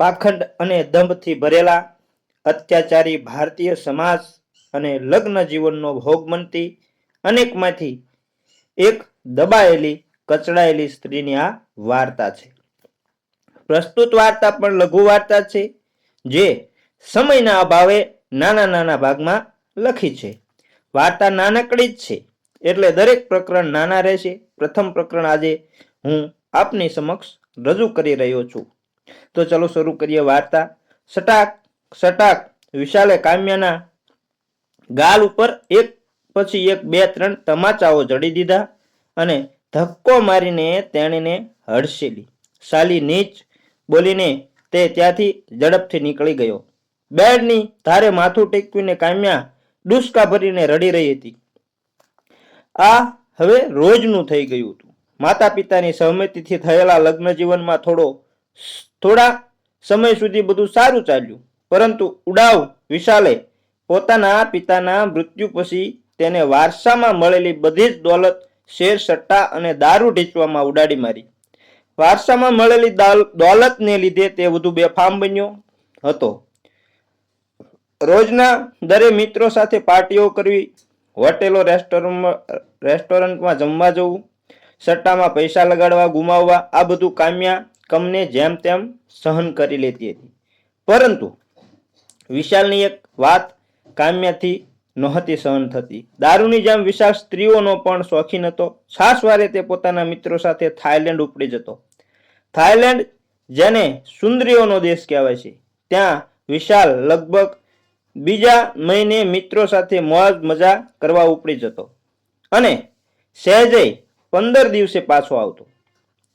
પાખંડ અને દંભથી ભરેલા અત્યાચારી ભારતીય સમાજ અને લગ્ન જીવનનો ભોગ બનતી અનેકમાંથી એક દબાયેલી, કચડાયેલી સ્ત્રીની આ વાર્તા છે. પ્રસ્તુત વાર્તા પણ લઘુ વાર્તા છે, જે સમયના અભાવે નાના નાના ભાગમાં લખી છે. વાર્તા નાનકડી જ છે, એટલે દરેક પ્રકરણ નાના રહેશે. પ્રથમ પ્રકરણ આજે હું આપની સમક્ષ રજૂ કરી રહ્યો છું. તો ચલો શરૂ કરીએ વાર્તા. સટાક સટાક, વિશાલે કામ્યાના ગાલ ઉપર એક પછી એક બે ત્રણ તમાચાઓ જડી દીધા અને ધક્કો મારીને તેણીને હડસેલી. સાલી નીચ બોલીને તે ત્યાંથી ઝડપથી નીકળી ગયો. બેડની ધારે માથું ટેકવીને કામ્યા ડુસકા ભરીને રડી રહી હતી. આ હવે રોજનું થઈ ગયું હતું. માતા પિતાની સહમતિથી થયેલા લગ્ન જીવનમાં થોડો થોડા સમય સુધી બધું સારું ચાલ્યું. પરંતુ ઉડાવ વિશાલે પોતાના પિતાના મૃત્યુ પછી તેને વારસામાં મળેલી બધી જ દોલત શેર, સટ્ટા અને દારૂ ઢીંચવામાં ઉડાડી મારી. વારસામાં મળેલી દાલ- દોલતને લીધે તે વધુ બેફામ બન્યો હતો. રોજના દરે મિત્રો સાથે પાર્ટીઓ કરવી, હોટેલો રેસ્ટોરન્ટમાં જમવા જવું, સટ્ટામાં પૈસા લગાડવા, ગુમાવવા, આ બધું કામ્યા કમને જેમ તેમ સહન કરી લેતી હતી. પરંતુ વિશાલની એક વાત કામ્યાથી નહોતી સહન થતી. દારૂની જેમ વિશાલ સ્ત્રીઓનો પણ શોખીન હતો. છાસવારે તે પોતાના મિત્રો સાથે થાઈલેન્ડ ઉપડી જતો. થાઈલેન્ડ જેને સુંદરીઓનો દેશ કહેવાય છે, ત્યાં વિશાલ લગભગ બીજા મહિને મિત્રો સાથે મોજ મજા કરવા ઉપડી જતો અને સહેજય પંદર દિવસે પાછો આવતો.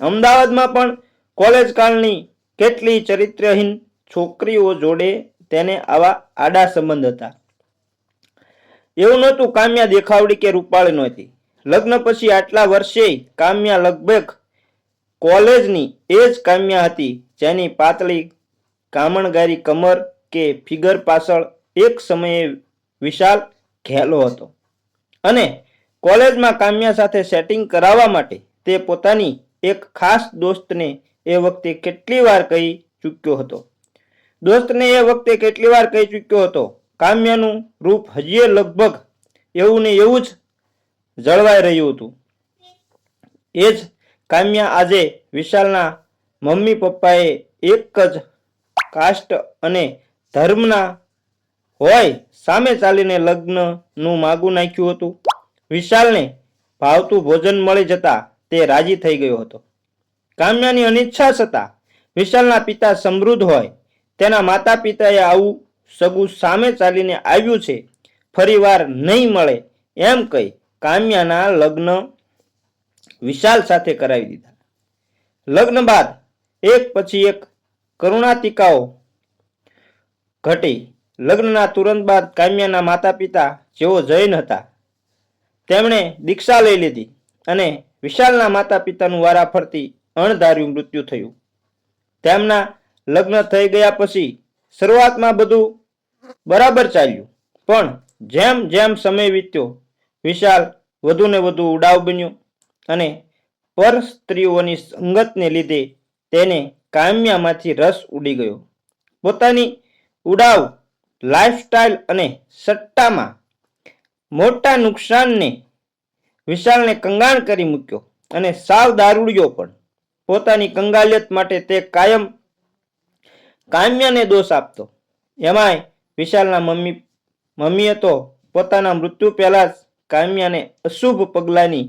અમદાવાદમાં પણ કોલેજ કાળની કેટલી ચરિત્રહીન છોકરીઓ જોડે તેને આવા આડા સંબંધ હતા? એવું નહોતું કામ્યા દેખાવડી કે રૂપાળી નહોતી લગ્ન પછી આટલા વર્ષે કામ્યા લગભગ કોલેજની એ જ કામ્યા હતી, જેની પાતળી કામણગારી કમર કે ફિગર પાછળ એક સમયે વિશાલ ઘેલો હતો. અને કોલેજમાં કામ્યા સાથે સેટિંગ કરાવવા માટે તે પોતાની એક ખાસ દોસ્તને એ વખતે કેટલી વાર કહી ચૂક્યો હતો? દોસ્તને એ વખતે કેટલી વાર કહી ચૂક્યો હતો? કામ્યાનું રૂપ હજીએ લગભગ એવું ને એવું જ જળવાઈ રહ્યું હતું. એ જ કામ્યા આજે વિશાલના મમ્મી પપ્પાએ એક જ કાસ્ટ અને ધર્મના હોય સામે ચાલીને લગ્નનું માગું નાખ્યું હતું. વિશાલને ભાવતું ભોજન મળી જતા તે રાજી થઈ ગયો હતો. કામ્યાની અનિચ્છા છતાં વિશાલના પિતા સમૃદ્ધ હોય. તેના માતા પિતાએ આવું સગું સામે ચાલીને આવ્યું છે. ફરીવાર નહીં મળે એમ કહી કામ્યાના લગ્ન વિશાલ સાથે કરાવી દીધા. લગ્ન બાદ એક પછી એક કરુણાતિકાઓ ઘટી. લગ્નના તુરંત બાદ કામ્યાના માતા પિતા જેઓ જૈન હતા, તેમણે દીક્ષા લઈ લીધી અને વિશાલના માતા પિતાનું વારાફરતી અણધાર્યું મૃત્યુ થયું. તેમના લગ્ન થઈ ગયા પછી શરૂઆતમાં બધું બરાબર ચાલ્યું. પણ જેમ જેમ સમય વીત્યો, વિશાલ વધુ ને વધુ ઉડાવ બન્યો અને પર સ્ત્રીઓની સંગતને લીધે તેને કામ્યામાંથી રસ ઉડી ગયો. પોતાની ઉડાવ, લાઈફસ્ટાઈલ અને સટ્ટામાં મોટા નુકસાનને વિશાલને કંગાણ કરી મૂક્યો અને સાવ દારૂડિયો પણ. પોતાની કંગાલિયત માટે તે કાયમ કામ્યાને દોષ આપતો. એમાંય વિશાલના મમ્મી, મમ્મીએ તો પોતાના મૃત્યુ પહેલાં જ કામ્યાને અશુભ પગલાંની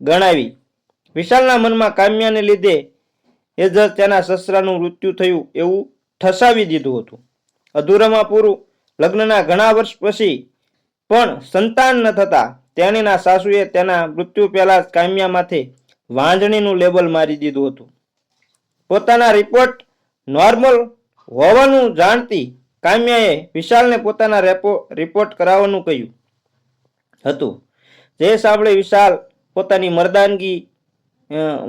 ગણાવી. વિશાલના મનમાં કામ્યાને લીધે એ જ તેના સસરાનું મૃત્યુ થયું એવું ઠસાવી દીધું હતું. અધૂરામાં પૂરું લગ્નના ઘણા વર્ષ પછી પણ સંતાન ન થતા તેણીના સાસુએ તેના મૃત્યુ પહેલા જ કામ્યા માથે વાંજણીનું લેબલ મારી દીધું હતું. પોતાના રિપોર્ટ નોર્મલ હોવાનું જાણતી કામ્યાએ વિશાલને પોતાના રેપો રિપોર્ટ કરાવવાનું કહ્યું હતું. જે સાંભળે વિશાલ પોતાની મરદાનગી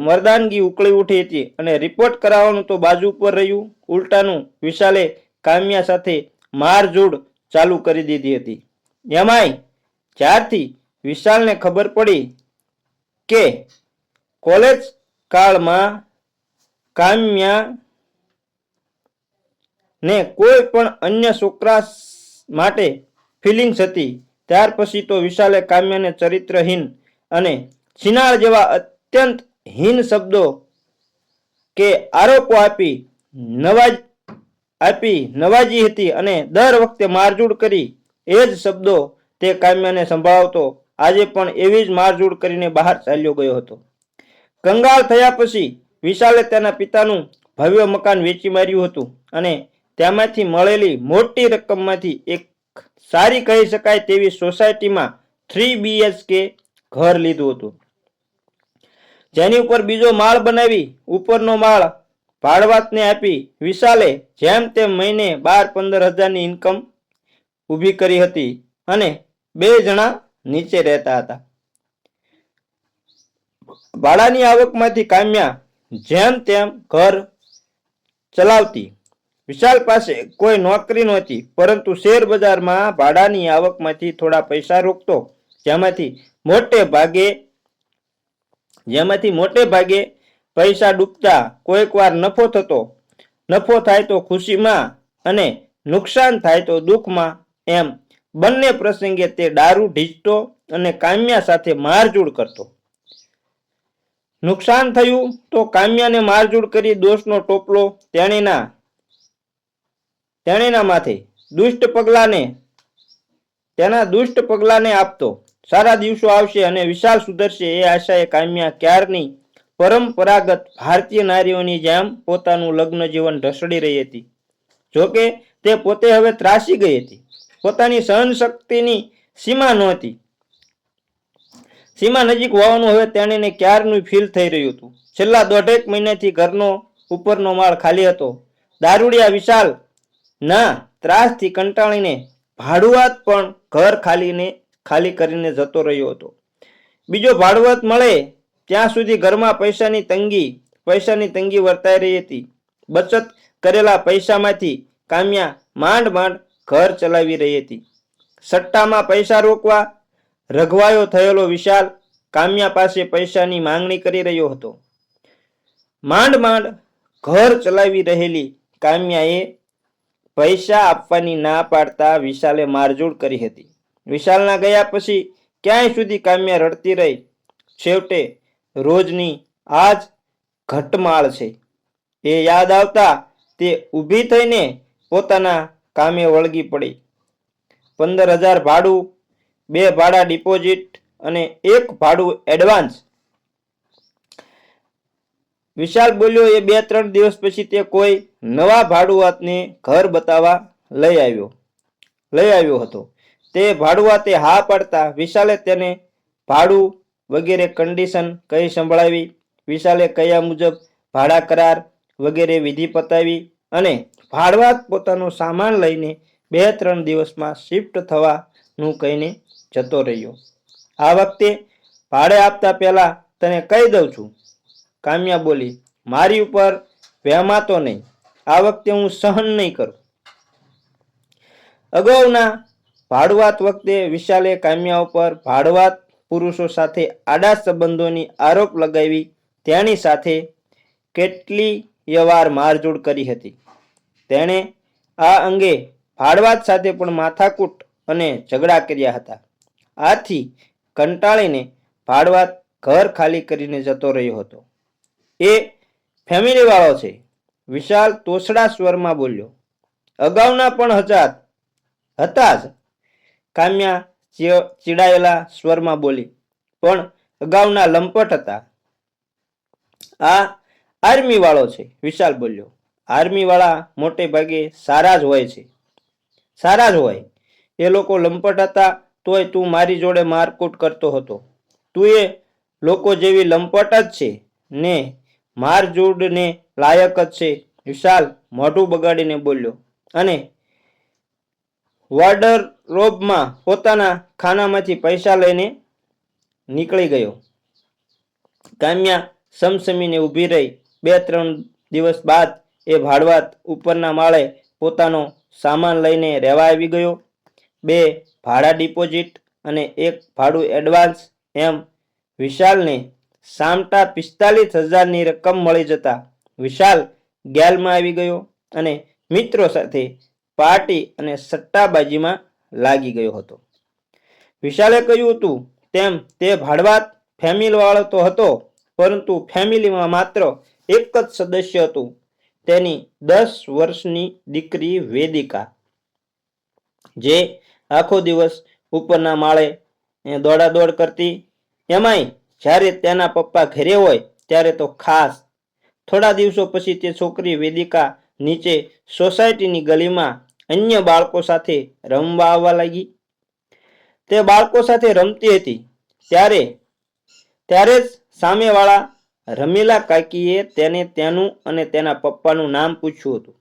મરદાનગી ઉકળી ઉઠી હતી અને રિપોર્ટ કરાવવાનું તો બાજુ ઉપર રહ્યું, ઉલટાનું વિશાલે કામ્યા સાથે મારઝૂડ ચાલુ કરી દીધી હતી. એમાંય જ્યારથી વિશાલને ખબર પડી કે કોલેજ કાળમાં કામ્યા ને કોઈ પણ અન્ય છોકરા માટે ફિલિંગ્સ હતી. ત્યાર પછી તો વિશાલે કામ્યને ચરિત્રહીન અને છીનાળ જેવા અત્યંત હીન શબ્દો કે આરોપો આપી નવાજ, આપી નવાજી હતી અને દર વખતે મારઝૂડ કરી એ જ શબ્દો તે કામ્યને સંભળાવતો. આજે પણ એવી જ મારઝૂડ કરીને બહાર ચાલ્યો ગયો હતો. કંગાળ થયા પછી વિશાલે તેના પિતાનું ભવ્ય મકાન વેચી માર્યું હતું અને તેમાંથી મળેલી મોટી રકમમાંથી એક સારી કહી શકાય તેવી સોસાયટીમાં થ્રી બીએચકે ઘર લીધું હતું. જેની ઉપર બીજો માળ બનાવી ઉપરનો માળ ભાડવાતને આપી વિશાલે જેમ તેમ મહિને બાર પંદર હજારની ઇન્કમ ઊભી કરી હતી અને બે જણા નીચે રહેતા હતા. ભાડાની આવકમાંથી કામ્યા જેમ તેમ ઘર ચલાવતી. વિશાલ પાસે કોઈ નોકરી નહોતી, પરંતુ શેર બજારમાં ભાડાની આવકમાંથી થોડા પૈસા રોકતો. જેમાંથી મોટે ભાગે, જેમાંથી મોટે ભાગે પૈસા ડૂબતા કોઈક વાર નફો થતો. નફો થાય તો ખુશીમાં અને નુકસાન થાય તો દુઃખમાં એમ બંને પ્રસંગે તે દારૂ ઢીંચતો અને કામ્યા સાથે મારઝૂડ કરતો. નુકસાન થયું તો કામ્યાને મારઝૂડ કરી દોષનો ટોપલો તેણીના તેણીના માથે દુષ્ટ પગલાને તેના દુષ્ટ પગલાને આપતો. સારા દિવસો આવશે અને વિશાલ સુધરશે એ આશાએ કામ્યા ક્યારની પરંપરાગત ભારતીય નારીઓની જેમ પોતાનું લગ્ન જીવન ઢસડી રહી હતી. જોકે તે પોતે હવે ત્રાસી ગઈ હતી. પોતાની સહન શક્તિની સીમા નહોતી. સીમા નજીક હોવાનું હવે તેણીને ક્યારનું ફીલ થઈ રહ્યું હતું? છેલ્લા દોઢેક મહિનાથી ઘરનો ઉપરનો માળ ખાલી હતો. દારૂડિયા વિશાલ, ના, ત્રાસથી કંટાળીને ભાડુઆત પણ ઘર ખાલીને, ખાલી કરીને જતો રહ્યો હતો. બીજો ભાડુઆત મળે ત્યાં સુધી ઘરમાં પૈસાની તંગી પૈસાની તંગી વર્તાઈ રહી હતી. બચત કરેલા પૈસામાંથી કામ્યા માંડ માંડ ઘર ચલાવી રહી હતી. સટ્ટામાં પૈસા રોકવા રઘવાયો થયેલો વિશાલ કામ્યા પાસે પૈસાની માંગણી કરી રહ્યો હતો. માંડ માંડ ઘર ચલાવી રહેલી કામ્યાએ પૈસા આપવાની ના પાડતા વિશાલે મારઝૂડ કરી હતી. વિશાલના ગયા પછી ક્યાંય સુધી કામ્યા રડતી રહી? છેવટે રોજની આ જ ઘટમાળ છે. એ યાદ આવતા તે ઊભી થઈને પોતાના કામે વળગી પડી. પંદર હજાર ભાડું બે ભાડા ડિપોઝિટ અને એક ભાડું એડવાન્સ વિશાલ બોલ્યો, એ બે ત્રણ દિવસ પછી તે કોઈ નવા ભાડુઆતને ઘર બતાવવા લઈ આવ્યો લઈ આવ્યો હતો. તે ભાડુઆતે હા પાડતા વિશાલે તેને ભાડું વગેરે કન્ડિશન કઈ સંભળાવી, વિશાલે કયા મુજબ ભાડા કરાર વગેરે વિધિ પતાવી અને ભાડવાત પોતાનો સામાન લઈને બે ત્રણ દિવસમાં શિફ્ટ થવાનું કહીને જતો રહ્યો. આ વખતે ભાડે આપતા પહેલા તને કહી દઉં છું. કામ્યા બોલી, મારી ઉપર વહેમાતો નહીં. આ વખતે હું સહન નહીં કરું. અગાઉના ભાડવાત વખતે વિશાલે કામ્યા ઉપર ભાડવાત પુરુષો સાથે આડા સંબંધોની આરોપ લગાવી તેની સાથે કેટલીય વાર મારઝૂડ કરી હતી. તેણે આ અંગે ભાડવાત સાથે પણ માથાકૂટ અને ઝઘડા કર્યા હતા. આથી કંટાળીને ભાડવાત ઘર ખાલી કરીને જતો રહ્યો હતો. એ ફેમિલી વાળો છે. વિશાલ તોસડા સ્વરમાં બોલ્યો, અગાઉના પણ હજાત હતા જ. કામ્યા ચીડાયેલા સ્વરમાં બોલી, પણ અગાઉના લંપટ હતા. આ આર્મી વાળો છે, વિશાલ બોલ્યો. આર્મી વાળા મોટે ભાગે સારા જ હોય છે. સારા જ હોય? એ લોકો લંપટ હતા તોય તું મારી જોડે મારકૂટ કરતો હતો. તું એ લોકો જેવી લંપટ જ છે ને મારજૂડને લાયક જ છે. વિશાલ મોઢું બગાડીને બોલ્યો. અને વોર્ડરોબમાં પોતાના ખાનામાંથી પૈસા લઈને નીકળી ગયો. કામ્યા સમસમીને ઊભી રહી. બે ત્રણ દિવસ બાદ એ ભાડવાત ઉપરના માળે પોતાનો સામાન લઈને રહેવા આવી ગયો. બે ભાડા ડિપોઝિટ અને એક ભાડું એડવાન્સ એમ વિશાલને સામટા પિસ્તાલીસ હજારની રકમ મળી જતા વિશાલ ગેલમાં આવી ગયો અને મિત્રો સાથે પાર્ટી અને સટ્ટાબાજીમાં લાગી ગયો હતો. વિશાલે કહ્યું હતું, તેમ તે ભાડવાત ફેમિલી વાળો તો હતો, પરંતુ ફેમિલીમાં માત્ર એક જ સદસ્ય હતું. તેની દસ વર્ષની દીકરી વેદિકા, જે આખો દિવસ ઉપરના માળે દોડાદોડ કરતી. એમાંય જ્યારે તેના પપ્પા ઘરે હોય, ત્યારે તો ખાસ. થોડા દિવસો પછી તે છોકરી વેદિકા નીચે સોસાયટીની ગલીમાં અન્ય બાળકો સાથે રમવા આવવા લાગી. તે બાળકો સાથે રમતી હતી. ત્યારે ત્યારે જ સામેવાળા રમીલા કાકીએ તેને, તેનું અને તેના પપ્પાનું નામ પૂછ્યું હતું.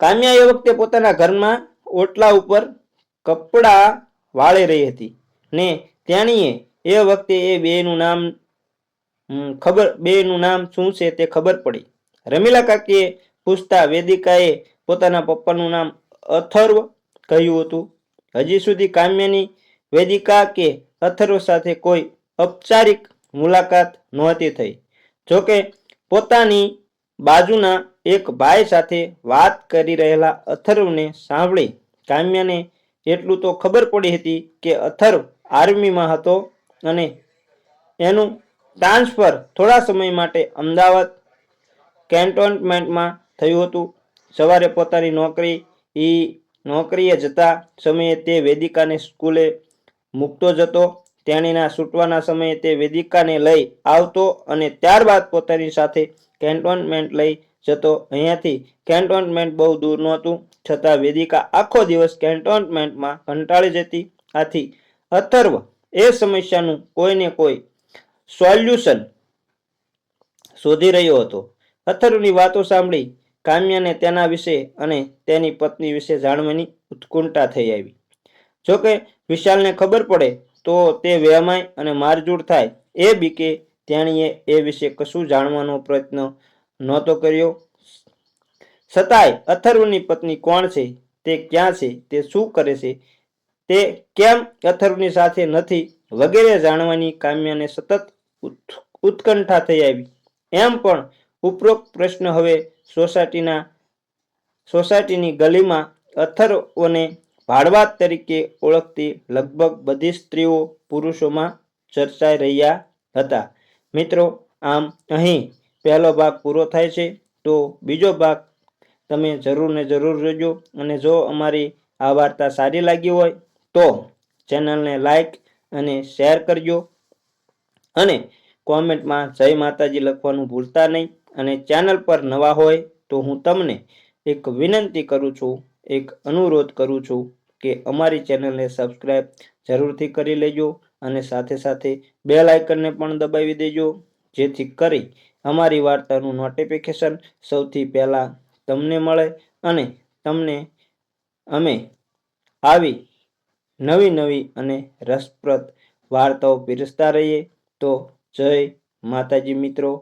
કામ્યા એ વખતે પોતાના ઘરમાં ઓટલા ઉપર કપડાં વાળી રહી હતી. ને તેણીએ એ વખતે એ બેનું નામ ખબર, બેનું નામ શું છે તે ખબર પડી. રમીલા કાકીએ પૂછતા વેદિકાએ પોતાના પપ્પાનું નામ અથર્વ કહ્યું હતું. હજી સુધી કામ્યની વેદિકા કે અથર્વ સાથે કોઈ ઔપચારિક મુલાકાત નહોતી થઈ. જોકે પોતાની બાજુના એક ભાઈ સાથે વાત કરી રહેલા અથર્વને સાંભળી કામ્યને એટલું તો ખબર પડી હતી કે અથર્વ આર્મીમાં હતો અને એનું ટ્રાન્સફર થોડા સમય માટે અમદાવાદ કેન્ટોનમેન્ટમાં થયું હતું. સવારે પોતાની નોકરી એ નોકરીએ જતા સમયે તે વેદિકાને સ્કૂલે મૂકતો જતો. તેણીના છૂટવાના સમયે તે વેદિકાને લઈ આવતો અને ત્યારબાદ પોતાની સાથે કેન્ટોનમેન્ટ લઈ જતો અહીંયાથી કેન્ટોનમેન્ટ બહુ દૂર નહોતું. છતાં વેદિકા આખો દિવસ કેન્ટોનમેન્ટમાં કંટાળી જતી. આથી અથર્વ એ સમસ્યાનું કોઈને કોઈ સોલ્યુશન શોધી રહ્યો હતો. અથર્વની વાતો સાંભળી કામ્યાને તેના વિશે અને તેની પત્ની વિશે જાણવાની ઉત્કુંઠા થઈ આવી. જોકે વિશાલને ખબર પડે તો તે વહેમાય અને મારજૂડ થાય. એ બીકે તેણીએ એ વિશે કશું જાણવાનો પ્રયત્ન નહોતો કર્યો. છતાંય અથર્વની પત્ની કોણ છે? તે ક્યાં છે? તે શું કરે છે? તે કેમ અથર્વની સાથે નથી? વગેરે જાણવાની કામ્યાને સતત ઉત્- ઉત્કંઠા થઈ આવી. એમ પણ ઉપરોક્ત પ્રશ્ન હવે સોસાયટીના, સોસાયટીની ગલીમાં અથર્વોને ભાડવાત તરીકે ઓળખતી લગભગ બધી સ્ત્રીઓ પુરુષોમાં ચર્ચાઈ રહ્યા હતા. મિત્રો, આમ અહીં પહેલો ભાગ પૂરો થાય છે, તો બીજો ભાગ તમે જરૂર ને જરૂર જોજો. અને જો અમારી આ વાર્તા સારી લાગી હોય, તો ચેનલને લાઈક અને શેર કરજો. અને કોમેન્ટમાં જય માતાજી લખવાનું ભૂલતા નહીં. અને ચેનલ પર નવા હોય, તો હું તમને એક વિનંતી કરું છું, એક અનુરોધ કરું છું કે અમારી ચેનલને સબસ્ક્રાઈબ જરૂરથી કરી લેજો. અને સાથે સાથે બેલ આઇકનને પણ દબાવી દેજો, જેથી કરી અમારી વાર્તાનું નોટિફિકેશન સૌથી પહેલાં તમને મળે અને તમને અમે આવી નવી નવી અને રસપ્રદ વાર્તાઓ પીરસતા રહીએ. તો જય માતાજી મિત્રો.